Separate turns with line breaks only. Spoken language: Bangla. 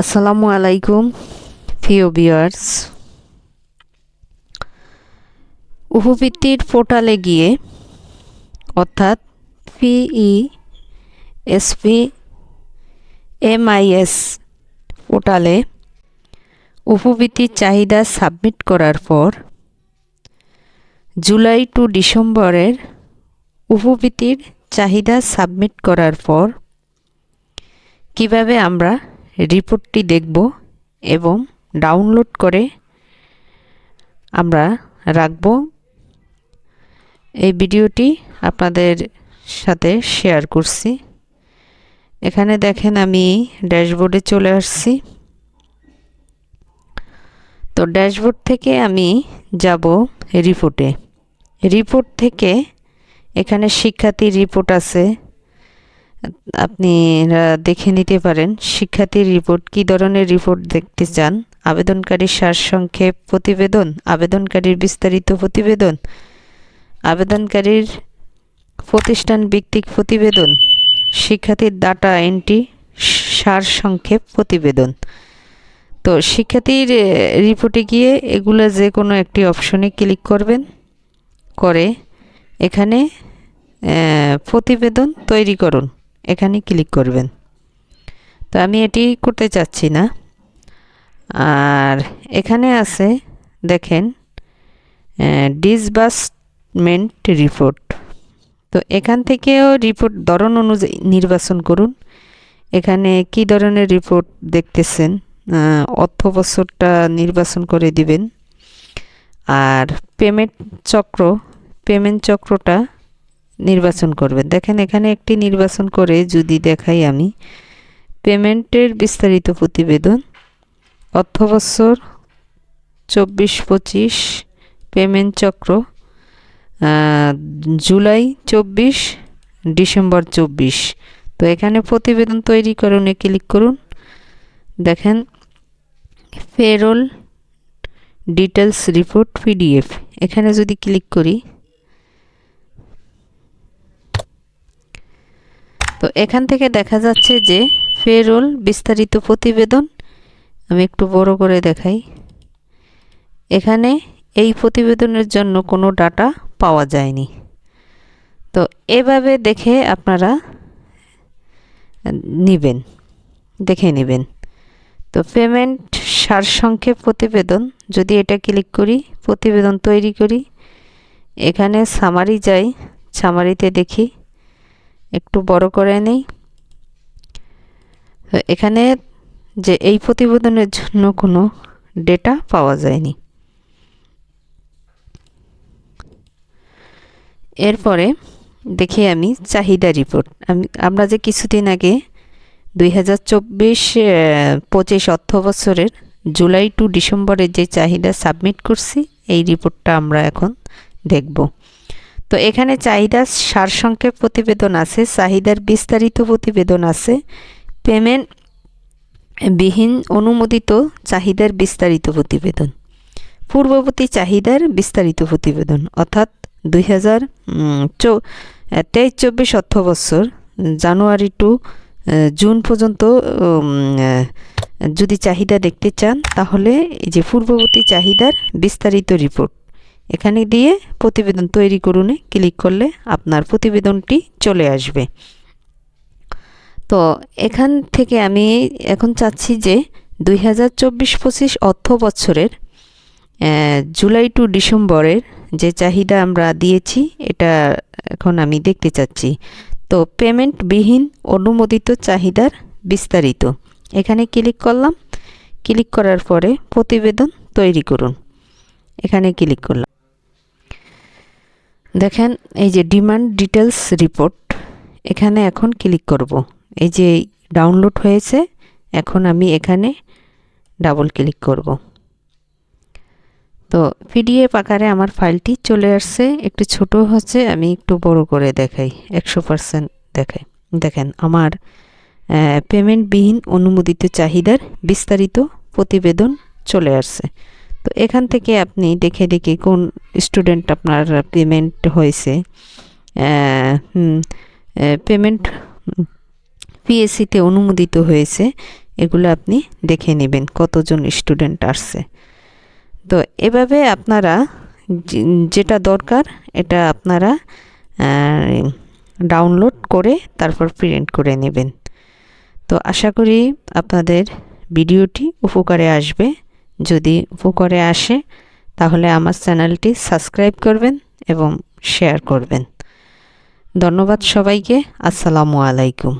আসসালামু আলাইকুম, প্রিয় ভিউয়ার্স। উপবৃত্তির পোর্টালে গিয়ে, অর্থাৎ পিই এসপি এমআইএস পোর্টালে উপবৃত্তির চাহিদা সাবমিট করার পর, জুলাই টু ডিসেম্বরের উপবৃত্তির চাহিদা সাবমিট করার পর, কীভাবে আমরা রিপোর্টটি দেখব এবং ডাউনলোড করে আমরা রাখব। এই ভিডিওটি আপনাদের সাথে শেয়ার করছি। এখানে দেখেন আমি ড্যাশবোর্ডে চলে আসছি। তো ড্যাশবোর্ড থেকে আমি যাব রিপোর্টে। রিপোর্ট থেকে এখানে শিক্ষার্থীর রিপোর্ট আছে। আপনি দেখে নিতে পারেন। শিক্ষার্থীর রিপোর্ট কী ধরনের রিপোর্ট দেখতে চান? আবেদনকারীর সারসংক্ষেপ প্রতিবেদন, আবেদনকারীর বিস্তারিত প্রতিবেদন, আবেদনকারীর প্রতিষ্ঠান ভিত্তিক প্রতিবেদন, শিক্ষার্থীর ডাটা এন্ট্রি সারসংক্ষেপ প্রতিবেদন। তো শিক্ষার্থীর রিপোর্টে গিয়ে এগুলো যে কোনো একটি অপশনে ক্লিক করবেন, করে এখানে প্রতিবেদন তৈরি করুন। এখানে ক্লিক করবেন। তো আমি এটি করতে চাচ্ছি না। আর এখানে আছে, দেখেন ডিসবার্সমেন্ট রিপোর্ট তো এখান থেকেও রিপোর্ট ধরন অনুযায়ী নির্বাচন করুন। এখানে কি ধরনের রিপোর্ট দেখতেছেন? অর্থ বছরটা নির্বাচন করে দিবেন। আর পেমেন্ট চক্র পেমেন্ট চক্রটা নির্বাচন করবেন। দেখেন, এখানে একটি নির্বাচন করে যদি দেখাই আমি, পেমেন্টের বিস্তারিত প্রতিবেদন অর্থবৎসর চব্বিশ পঁচিশ, পেমেন্ট চক্র জুলাই চব্বিশ, ডিসেম্বর চব্বিশ। তো এখানে প্রতিবেদন তৈরি করুনে ক্লিক করুন। দেখেন পেরোল ডিটেলস রিপোর্ট পিডিএফ এখানে যদি ক্লিক করি তো এখান থেকে দেখা যাচ্ছে যে ফেরোল বিস্তারিত প্রতিবেদন আমি একটু বড় করে দেখাই। এখানে এই প্রতিবেদনের জন্য কোনো ডাটা পাওয়া যায়নি। তো এভাবে দেখে আপনারা নেবেন, দেখে নেবেন। তো পেমেন্ট সারসংক্ষেপ প্রতিবেদন, যদি এটা ক্লিক করি, প্রতিবেদন তৈরি করি, এখানে সামারি যাই সামারিতে দেখি। একটু বড় করে নেই। এখানে যে এই প্রতিবেদনের জন্য কোনো ডেটা পাওয়া যায়নি। এরপরে দেখি আমি চাহিদা রিপোর্ট আমি, আমরা যে কিছুদিন আগে দুই হাজার চব্বিশ পঁচিশ অর্থ বছরের জুলাই টু ডিসেম্বরের যে চাহিদা সাবমিট করছি, এই রিপোর্টটা আমরা এখন দেখব। তো এখানে চাহিদার সারসংক্ষেপ প্রতিবেদন আছে, চাহিদার বিস্তারিত প্রতিবেদন আছে। পেমেন্ট বিহীন অনুমোদিত চাহিদার বিস্তারিত প্রতিবেদন। পূর্ববর্তী চাহিদার বিস্তারিত প্রতিবেদন, অর্থাৎ দুই হাজার তেইশ, চব্বিশ, অর্থ বছর, জানুয়ারি টু জুন পর্যন্ত যদি চাহিদা দেখতে চান, তাহলে এই যে পূর্ববর্তী চাহিদার বিস্তারিত রিপোর্ট। এখানে দিয়ে প্রতিবেদন তৈরি করুনে। ক্লিক করলে আপনার প্রতিবেদনটি চলে আসবে। তো এখান থেকে আমি এখন চাচ্ছি যে দুই হাজার চব্বিশ পঁচিশ অর্থ বছরের জুলাই টু ডিসেম্বরের যে চাহিদা আমরা দিয়েছি, এটা এখন আমি দেখতে চাচ্ছি। তো পেমেন্টবিহীন অনুমোদিত চাহিদার বিস্তারিত। এখানে ক্লিক করলাম। ক্লিক করার পরে প্রতিবেদন তৈরি করুন। এখানে ক্লিক করলাম। দেখেন, এই যে ডিমান্ড ডিটেলস রিপোর্ট এখানে এখন ক্লিক করব। এই যে ডাউনলোড হয়েছে, এখন আমি এখানে ডাবল ক্লিক করব। তো পিডিএফ আকারে আমার ফাইলটি চলে আসছে। একটু ছোট হচ্ছে, আমি একটু বড় করে দেখাই, একশো পারসেন্ট দেখাই। দেখেন, আমার পেমেন্টবিহীন অনুমোদিত চাহিদার বিস্তারিত প্রতিবেদন চলে আসছে। তো এখান থেকে আপনি দেখে দেখে কোন স্টুডেন্ট আপনার পেমেন্ট হয়েছে। পেমেন্ট পিএসসিতে অনুমোদিত হয়েছে, এগুলো আপনি দেখে নেবেন কতজন স্টুডেন্ট আসছে। তো এভাবে আপনারা যেটা দরকার এটা আপনারা ডাউনলোড করে তারপর প্রিন্ট করে নেবেন। তো আশা করি আপনাদের ভিডিওটি উপকারে আসবে। যদি উপকারে আসে, তাহলে আমার চ্যানেলটি সাবস্ক্রাইব করবেন এবং শেয়ার করবেন। ধন্যবাদ সবাইকে। আসসালামু আলাইকুম।